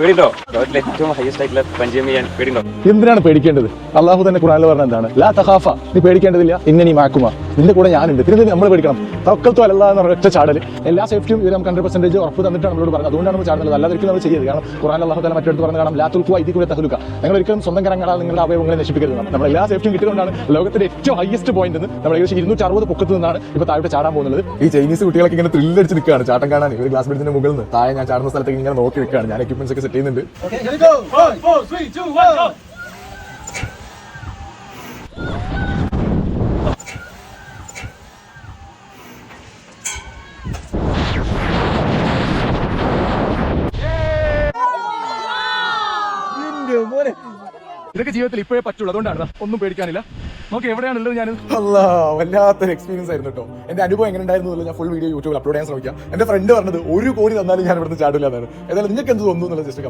പേടിണ്ടോ എന്തിനാണ് പേടിക്കേണ്ടത്? അള്ളാഹു തന്നെ ഖുറാനിൽ പറഞ്ഞ എന്താണ്? ലാ തഹാഫ നീ പേടിക്കേണ്ടതില്ല. ഇന്നീ മാക്കുമ. നിന്റെ കൂടെ ഞാനുണ്ട്. പിന്നെ നമ്മൾ പേടിക്കണം. തൊക്കത്തോ അല്ല എന്ന് പറഞ്ഞ ഒറ്റ ചാടൽ എല്ലാ സേഫ്റ്റിയും ഇവർ നമുക്ക് ഹൺഡ്രഡ് പെർസെന്റേജ് ഉറപ്പ് തന്നിട്ടാണ് നമ്മളോട് പറഞ്ഞത്. അതുകൊണ്ടാണ് നമ്മൾ ചാടുന്നത്. അല്ലാതെ നമ്മൾ ചെയ്യരുത്. കാരണം ഖുറാൻ അള്ളാഹു തന്നെ മറ്റെടുത്ത് പറഞ്ഞ കാണാം ലാ തുൽക്കുക തഹലുക്ക തഹലുക. നിങ്ങൾ ഒരിക്കലും സ്വന്തം കരങ്ങളാൽ നിങ്ങളുടെ അവയവങ്ങളെ നശിപ്പിക്കരുത് നമ്മൾ എല്ലാ സേഫ്റ്റിയും കിട്ടിയതുകൊണ്ടാണ് ലോകത്തിന്റെ ഏറ്റവും ഹയസ്റ്റ് പോയിന്റ് നിന്ന് നമ്മൾ ഏകദേശം ഇരുന്നൂറ്റി അറുപത് പൊക്കത്ത് നിന്നാണ് ഇപ്പോൾ താഴോട്ട് ചാടാൻ പോകുന്നത്. ഈ ചൈനീസ് കുട്ടികളൊക്കെ ഇങ്ങനെ ത്രില്ലടിച്ച് നിൽക്കുകയാണ്. ചാട്ടം കാണാൻ ഒരു ഗ്ലാസ് ബെഡിന്റെ മുകളിൽ നിന്ന് താഴെ ഞാൻ ചാടുന്ന സ്ഥലത്തേക്ക് ഇങ്ങനെ നോക്കി നിൽക്കുകയാണ്. ഞാൻ എക്യുപ്മെന്റ്സ് ഒക്കെ സെറ്റ് ചെയ്യുന്നുണ്ട്. ഇതൊക്കെ ജീവിതത്തിൽ ഇപ്പോഴേ പറ്റുള്ളൂ അതുകൊണ്ടാണ് ഒന്നും പേടിക്കാനില്ല. നോക്കി എവിടെയാണുള്ളത് ഞാൻ അല്ല വല്ലാത്തൊരു എക്സ്പീരിയൻസ് ആയിരുന്നു കേട്ടോ. എന്റെ അനുഭവം എങ്ങനെ ഉണ്ടായിരുന്നു ഞാൻ ഫുൾ വീഡിയോ യൂട്യൂബിൽ അപ്ലോഡ് ചെയ്യാൻ ശ്രമിക്കാം. എന്റെ ഫ്രണ്ട് പറഞ്ഞത് ഒരു കോടി തന്നാലും ഞാൻ ഇവിടുന്ന് ചാടില്ല എന്നാണ്. ഏതായാലും നിങ്ങൾക്ക് എന്ത് തോന്നുന്നു എന്നുള്ള ജസ്റ്റ്